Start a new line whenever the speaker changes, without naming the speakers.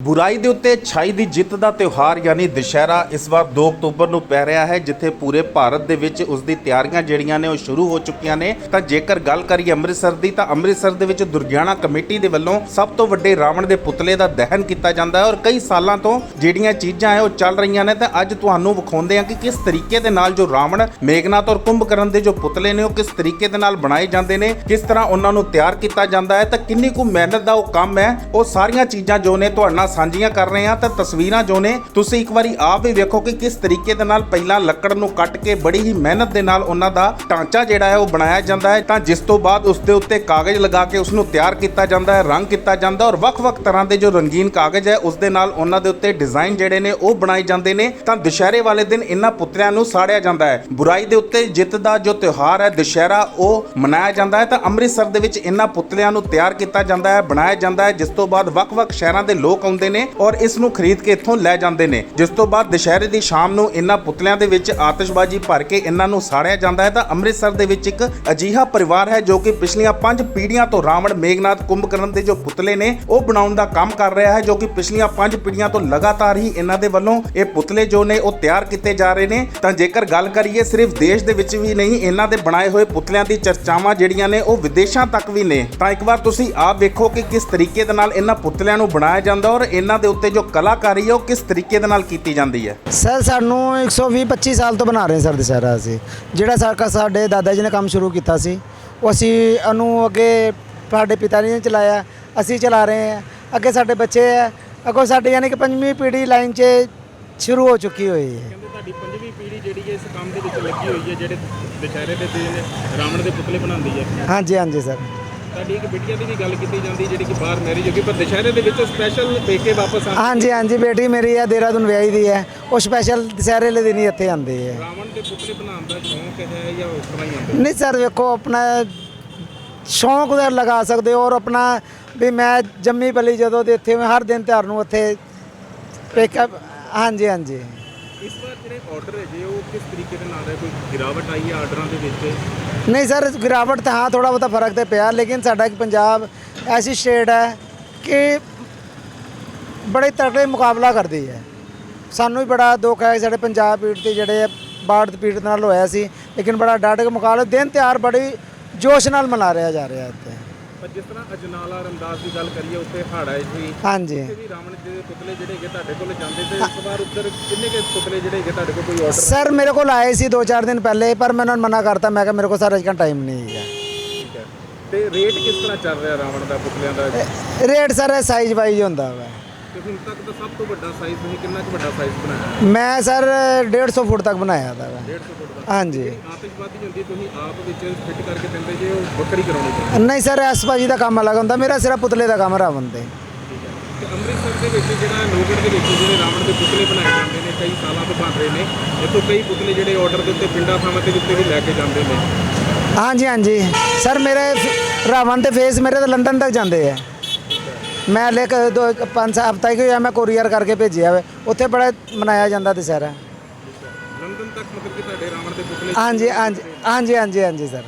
ਬੁਰਾਈ ਦੇ ਉੱਤੇ ਛਾਈ ਦੀ ਜਿੱਤ ਦਾ ਤਿਉਹਾਰ ਯਾਨੀ ਦੁਸ਼ਹਿਰਾ ਇਸ ਵਾਰ 2 ਅਕਤੂਬਰ ਨੂੰ ਪੈ ਰਿਹਾ ਹੈ, ਜਿੱਥੇ ਪੂਰੇ ਭਾਰਤ ਦੇ ਵਿੱਚ ਉਸ ਦੀ ਤਿਆਰੀਆਂ ਜਿਹੜੀਆਂ ਨੇ ਉਹ ਸ਼ੁਰੂ ਹੋ ਚੁੱਕੀਆਂ ਨੇ। ਤਾਂ ਜੇਕਰ ਗੱਲ ਕਰੀਏ ਅੰਮ੍ਰਿਤਸਰ ਦੀ, ਤਾਂ ਅੰਮ੍ਰਿਤਸਰ ਦੇ ਵਿੱਚ ਦੁਰਗਿਆਣਾ ਕਮੇਟੀ ਦੇ ਵੱਲੋਂ ਸਭ ਤੋਂ ਵੱਡੇ ਰਾਵਣ ਦੇ ਪੁਤਲੇ ਦਾ ਦਹਨ ਕੀਤਾ ਜਾਂਦਾ ਹੈ ਔਰ ਕਈ ਸਾਲਾਂ ਤੋਂ ਜਿਹੜੀਆਂ ਚੀਜ਼ਾਂ ਹੈ ਉਹ ਚੱਲ ਰਹੀਆਂ ਨੇ। ਤਾਂ ਅੱਜ ਤੁਹਾਨੂੰ ਵਿਖਾਉਂਦੇ ਹਾਂ ਕਿ ਕਿਸ ਤਰੀਕੇ ਦੇ ਨਾਲ ਜੋ ਰਾਵਣ, ਮੇਘਨਾਥ ਔਰ ਕੁੰਭਕਰਨ ਦੇ ਜੋ ਪੁਤਲੇ ਨੇ ਉਹ ਕਿਸ ਤਰੀਕੇ ਦੇ ਨਾਲ ਬਣਾਏ ਜਾਂਦੇ ਨੇ, ਕਿਸ ਤਰ੍ਹਾਂ ਉਹਨਾਂ ਨੂੰ ਤਿਆਰ ਕੀਤਾ ਜਾਂਦਾ ਹੈ, ਤਾਂ ਕਿੰਨੀ ਕੁ ਮਿਹਨਤ ਦਾ ਉਹ ਕੰਮ ਹੈ, ਉਹ ਸਾਰੀਆਂ ਚੀਜ਼ਾਂ ਜੋ ਨੇ ਤੁਹਾਡੇ ਸਾਂਝੀਆਂ ਕਰ ਰਹੇ ਹਾਂ ਤਾਂ ਤਸਵੀਰਾਂ ਜੋ ਨੇ, ਤੁਸੀਂ ਇੱਕ ਵਾਰੀ ਆਪ ਵੀ ਵੇਖੋ ਕਿ ਕਿਸ ਤਰੀਕੇ ਦੇ ਨਾਲ ਪਹਿਲਾਂ ਲੱਕੜ ਨੂੰ ਕੱਟ ਕੇ ਬੜੀ ਹੀ ਮਿਹਨਤ ਦੇ ਨਾਲ ਉਹਨਾਂ ਦਾ ਢਾਂਚਾ ਜਿਹੜਾ ਹੈ ਉਹ ਬਣਾਇਆ ਜਾਂਦਾ ਹੈ। ਤਾਂ ਜਿਸ ਤੋਂ ਬਾਅਦ ਉਸ ਦੇ ਉੱਤੇ ਕਾਗਜ਼ ਲਗਾ ਕੇ ਉਸ ਨੂੰ ਤਿਆਰ ਕੀਤਾ ਜਾਂਦਾ ਹੈ, ਰੰਗ ਕੀਤਾ ਜਾਂਦਾ ਔਰ ਵੱਖ-ਵੱਖ ਤਰ੍ਹਾਂ ਦੇ ਜੋ ਰੰਗੀਨ ਕਾਗਜ਼ ਹੈ, ਉਸ ਦੇ ਨਾਲ ਉਹਨਾਂ ਦੇ ਉੱਤੇ ਡਿਜ਼ਾਈਨ ਜਿਹੜੇ ਨੇ ਉਹ ਬਣਾਏ ਜਾਂਦੇ ਨੇ। ਤਾਂ ਦੁਸ਼ਹਿਰੇ ਵਾਲੇ ਦਿਨ ਇਹਨਾਂ ਪੁਤਲਿਆਂ ਨੂੰ ਸਾੜਿਆ ਜਾਂਦਾ ਹੈ। ਬੁਰਾਈ ਦੇ ਉੱਤੇ ਜਿੱਤ ਦਾ ਜੋ ਤਿਉਹਾਰ ਹੈ, ਦੁਸ਼ਹਿਰਾ ਉਹ ਮਨਾਇਆ ਜਾਂਦਾ ਹੈ। ਤਾਂ ਅੰਮ੍ਰਿਤਸਰ ਦੇ ਵਿੱਚ ਇਹਨਾਂ ਪੁਤਲਿਆਂ ਨੂੰ ਤਿਆਰ ਕੀਤਾ ਜਾਂਦਾ ਹੈ, ਬਣਾਇਆ ਜਾਂਦਾ ਹੈ, ਜਿਸ ਤੋਂ ਬਾਅਦ ਵੱਖ-ਵੱਖ ਸ਼ਹਿਰਾਂ ਦੇ ਲੋਕ ਆਉਂਦੇ ਨੇ ਔਰ ਇਸ ਨੂੰ ਖਰੀਦ ਕੇ ਇੱਥੋਂ ਲੈ ਜਾਂਦੇ ਨੇ। ਜਿਸ ਤੋਂ ਬਾਅਦ ਦੁਸ਼ਹਿਰੇ ਦੀ ਸ਼ਾਮ ਨੂੰ ਇਹਨਾਂ ਪੁਤਲਿਆਂ ਦੇ ਵਿੱਚ ਆਤਿਸ਼ਬਾਜ਼ੀ ਭਰ ਕੇ ਇਹਨਾਂ ਨੂੰ ਸਾੜਿਆ ਜਾਂਦਾ ਹੈ ਤਾਂ ਅੰਮ੍ਰਿਤਸਰ ਦੇ ਵਿੱਚ ਇੱਕ ਅਜੀਹਾ ਪਰਿਵਾਰ ਹੈ ਜੋ ਕਿ ਪਿਛਲੀਆਂ 5 ਪੀੜ੍ਹੀਆਂ ਤੋਂ ਰਾਵਣ ਮੇਘਨਾਥ ਕੁੰਭਕਰਨ ਦੇ ਜੋ ਪੁਤਲੇ ਨੇ, ਉਹ ਬਣਾਉਣ ਦਾ ਕੰਮ ਕਰ ਰਿਹਾ ਹੈ ਜੋ ਕਿ ਪਿਛਲੀਆਂ 5 ਪੀੜ੍ਹੀਆਂ ਤੋਂ ਲਗਾਤਾਰ ਹੀ ਇਹਨਾਂ ਦੇ ਵੱਲੋਂ ਇਹ ਪੁਤਲੇ ਜੋ ਨੇ, ਉਹ ਤਿਆਰ ਕੀਤੇ ਜਾ ਰਹੇ ਨੇ। ਤਾਂ ਜੇਕਰ ਗੱਲ ਕਰੀਏ, ਸਿਰਫ ਦੇਸ਼ ਦੇ ਵਿੱਚ ਵੀ ਨਹੀਂ ਇਹਨਾਂ ਦੇ ਬਣਾਏ ਹੋਏ ਪੁਤਲਿਆਂ ਦੀ ਚਰਚਾਵਾਂ ਜਿਹੜੀਆਂ ਨੇ, ਉਹ ਵਿਦੇਸ਼ਾਂ ਤੱਕ ਵੀ ਨੇ। ਤਾਂ ਇੱਕ ਵਾਰ ਤੁਸੀਂ ਆਪ ਵੇਖੋ ਕਿ ਕਿਸ ਤਰੀਕੇ ਦੇ ਨਾਲ ਇਹਨਾਂ ਪੁਤਲਿਆਂ ਨੂੰ ਬਣਾਇਆ ਜਾਂਦਾ ਔਰ ਇਹਨਾਂ ਦੇ ਉੱਤੇ ਜੋ ਕਲਾਕਾਰੀ ਹੈ ਉਹ ਕਿਸ ਤਰੀਕੇ ਦੇ ਨਾਲ ਕੀਤੀ ਜਾਂਦੀ ਹੈ?
ਸਰ ਸਾਨੂੰ 120 25 ਸਾਲ ਤੋਂ ਬਣਾ ਰਹੇ ਸਰ ਦੁਸਹਿਰਾ ਅਸੀਂ। ਜਿਹੜਾ ਸਾਡਾ ਸਾਡੇ ਦਾਦਾ ਜੀ ਨੇ ਕੰਮ ਸ਼ੁਰੂ ਕੀਤਾ ਸੀ ਉਹ ਅਸੀਂ ਉਹਨੂੰ ਅੱਗੇ ਸਾਡੇ ਪਿਤਾ ਜੀ ਨੇ ਚਲਾਇਆ ਅਸੀਂ ਚਲਾ ਰਹੇ ਹਾਂ। ਅੱਗੇ ਸਾਡੇ ਬੱਚੇ ਹੈ ਅੱਗੋਂ ਸਾਡੇ ਯਾਨੀ ਕਿ ਪੰਜਵੀਂ ਪੀੜ੍ਹੀ ਲਾਈਨ 'ਚ ਸ਼ੁਰੂ ਹੋ ਚੁੱਕੀ ਹੋਈ ਹੈ।
ਕਹਿੰਦੇ ਤੁਹਾਡੀ ਪੰਜਵੀਂ ਪੀੜ੍ਹੀ ਜਿਹੜੀ ਹੈ ਇਸ ਕੰਮ ਦੇ ਵਿੱਚ ਲੱਗੀ ਹੋਈ ਹੈ ਜਿਹੜੇ ਦੁਸ਼ਹਿਰੇ ਦੇ ਦਿਨ ਰਾਵਣ ਦੇ ਪੁਤਲੇ ਬਣਾਉਂਦੀ ਹੈ।
ਹਾਂਜੀ ਹਾਂਜੀ ਸਰ।
ਤੁਹਾਡੀ ਇੱਕ ਬਿਟੀਆ ਦੀ ਵੀ ਗੱਲ ਕੀਤੀ ਜਾਂਦੀ ਜਿਹੜੀ ਕਿ ਬਾਹਰ ਮੈਰਿਜ ਹੋ ਗਈ ਪਰ ਦੁਸ਼ਹਿਰੇ ਦੇ ਵਿੱਚ ਸਪੈਸ਼ਲ ਪੇਕੇ ਵਾਪਸ ਆਉਂਦੀ
ਹਾਂਜੀ ਹਾਂਜੀ ਬੇਟੀ ਮੇਰੀ ਹੈ ਦੇਹਰਾਦੂਨ ਵਿਆਹੀ ਦੀ ਹੈ। ਉਹ ਸਪੈਸ਼ਲ ਦੁਸਹਿਰੇ ਵਾਲੇ ਦਿਨ ਹੀ ਇੱਥੇ ਆਉਂਦੀ ਹੈ।
ਰਾਵਣ ਦੇ ਪੁਤਲੇ ਬਣਾਉਣ ਦਾ ਸ਼ੌਂਕ ਹੈ ਜਾਂ ਉਸ ਤਰ੍ਹਾਂ ਹੀ ਆਉਂਦਾ
ਨਹੀਂ ਸਰ ਵੇਖੋ ਆਪਣਾ ਸ਼ੌਂਕ ਲਗਾ ਸਕਦੇ ਹੋ ਔਰ ਆਪਣਾ ਵੀ ਮੈਂ ਜੰਮੀ ਪਲੀ ਜਦੋਂ ਦੇ ਇੱਥੇ ਮੈਂ ਹਰ ਦਿਨ ਤਿਉਹਾਰ ਨੂੰ ਉੱਥੇ ਪਿਕ ਹਾਂਜੀ ਹਾਂਜੀ।
ਇਸ ਵਾਰ ਜਿਹੜੇ ਆਰਡਰ ਹੈਗੇ, ਉਹ ਕਿਸ ਤਰੀਕੇ ਦੇ ਨਾਲ ਹੈ? ਕੋਈ ਗਿਰਾਵਟ ਆਈ ਹੈ ਆਰਡਰਾਂ ਦੇ ਵਿੱਚ?
ਨਹੀਂ ਸਰ, ਗਿਰਾਵਟ ਤਾਂ ਹਾਂ ਥੋੜਾ ਬਹੁਤਾ ਫ਼ਰਕ ਤੇ ਪਿਆ, ਲੇਕਿਨ ਸਾਡਾ ਇੱਕ ਪੰਜਾਬ ਐਸੀ ਸਟੇਟ ਹੈ ਕਿ ਬੜੇ ਤਕੜੇ ਮੁਕਾਬਲਾ ਕਰਦੀ ਹੈ। ਸਾਨੂੰ ਵੀ ਬੜਾ ਦੁੱਖ ਹੈ, ਸਾਡੇ ਪੰਜਾਬ ਪੀੜ ਤੇ ਜਿਹੜੇ ਬਾੜ ਪੀੜ ਨਾਲ ਹੋਇਆ ਸੀ, ਲੇਕਿਨ ਬੜਾ ਡਟ ਕੇ ਮੁਕਾਬਲਾ, ਦਿਨ ਤਿਉਹਾਰ ਬੜੀ ਜੋਸ਼ ਨਾਲ ਮਨਾ ਰਿਹਾ ਜਾ ਰਿਹਾ ਇੱਥੇ।
ਪਰ ਜਿਸ ਤਰ੍ਹਾਂ ਅਜਨਾਲਾ ਰਮਦਾਸ ਦੀ ਗੱਲ ਕਰੀਏ ਉੱਥੇ ਹਾੜਾ ਹੈ ਜੀ
ਹਾਂਜੀ।
ਉੱਥੇ ਵੀ ਰਾਵਣ ਦੇ ਪੁਤਲੇ ਜਿਹੜੇ ਹੈਗੇ ਤੁਹਾਡੇ ਕੋਲ ਜਾਂਦੇ ਤੇ ਇਸ ਵਾਰ ਉੱਧਰ ਕਿੰਨੇ ਕੇ ਪੁਤਲੇ ਜਿਹੜੇ ਹੈਗੇ ਤੁਹਾਡੇ ਕੋਲ ਕੋਈ ਆਰਡਰ
ਸਰ ਮੇਰੇ ਕੋਲ ਆਏ ਸੀ 2-4 ਦਿਨ ਪਹਿਲੇ ਪਰ ਮੈਂ ਉਹਨਾਂ ਨੂੰ ਮਨਾ ਕਰਤਾ। ਮੈਂ ਕਿਹਾ ਮੇਰੇ ਕੋਲ ਸਰ ਅੱਜ ਕੱਲ੍ਹ ਟਾਈਮ ਨਹੀਂ ਹੈ
ਠੀਕ ਹੈ। ਤੇ ਰੇਟ ਕਿਸ ਤਰ੍ਹਾਂ ਚੱਲ ਰਿਹਾ ਰਾਵਣ ਦਾ ਪੁਤਲਿਆਂ ਦਾ?
ਰੇਟ ਸਰ ਸਾਈਜ਼ ਵਾਈਜ਼ ਹੁੰਦਾ ਵਾ।
ਤੇ ਹੁਣ ਤੱਕ ਦਾ ਸਭ ਤੋਂ ਵੱਡਾ ਸਾਈਜ਼ ਤੁਸੀਂ ਕਿੰਨਾ ਕੁ ਵੱਡਾ ਸਾਈਜ਼ ਬਣਾਇਆ?
ਮੈਂ ਸਰ 150 ਫੁੱਟ ਤੱਕ ਬਣਾਇਆ ਦਾ ਵਾ
150 ਫੁੱਟ ਦਾ
ਹਾਂਜੀ।
ਆਤਿਸ਼ਬਾਜ਼ੀ ਹੁੰਦੀ ਤੁਸੀਂ ਆਪ ਵਿੱਚ ਫਿੱਟ ਕਰਕੇ ਦਿੰਦੇ ਜੇ ਉਹ ਬੱਕਰੀ ਕਰਾਉਣੀ ਚਾਹੀਦੀ
ਨਹੀਂ ਸਰ ਐਸ ਭਾਜੀ ਦਾ ਕੰਮ ਅਲੱਗ ਹੁੰਦਾ ਮੇਰਾ ਸਿਰਫ ਪੁਤਲੇ ਦਾ ਕੰਮ ਰਾਵਣ ਤੇ
ਤੇ ਅੰਮ੍ਰਿਤਸਰ ਦੇ ਵਿੱਚ ਜਿਹੜਾ ਲੋਗੜ ਦੇ ਵਿੱਚ ਜਿਹੜੇ ਰਾਵਣ ਦੇ ਪੁਤਲੇ ਬਣਾਏ ਜਾਂਦੇ ਨੇ ਕਈ ਸਾਲਾਂ ਤੋਂ ਬਣ ਰਹੇ ਨੇ ਇੱਥੋਂ ਕਈ ਪੁਤਲੇ ਜਿਹੜੇ ਆਰਡਰ ਦੇ ਉੱਤੇ ਪਿੰਡਾਂ ਥਾਵਾਂ ਤੇ ਉੱਤੇ ਵੀ ਲੈ ਕੇ ਜਾਂਦੇ ਨੇ।
ਹਾਂਜੀ ਹਾਂਜੀ। ਸਰ ਮੇਰੇ ਫ- ਰਾਵਣ ਦੇ ਫੇਸ ਮੇਰੇ ਤਾਂ ਲੰਡਨ ਤੱਕ ਜਾਂਦੇ ਆ। ਮੈਂ ਲੈ ਕੇ ਦੋ ਪੰਜ ਸੱਤ ਹਫ਼ਤਾ ਹੀ ਹੋਇਆ ਮੈਂ ਕੋਰੀਅਰ ਕਰਕੇ ਭੇਜਿਆ ਵਾ। ਉੱਥੇ ਬੜਾ ਮਨਾਇਆ ਜਾਂਦਾ ਦੁਸਹਿਰਾ।
ਲੰਡਨ ਤੱਕ ਮਤਲਬ ਕਿ ਤੁਹਾਡੇ ਰਾਵਣ ਦੇ ਪੁਤਲੇ
ਹਾਂਜੀ ਹਾਂਜੀ ਹਾਂਜੀ ਹਾਂਜੀ ਹਾਂਜੀ ਸਰ।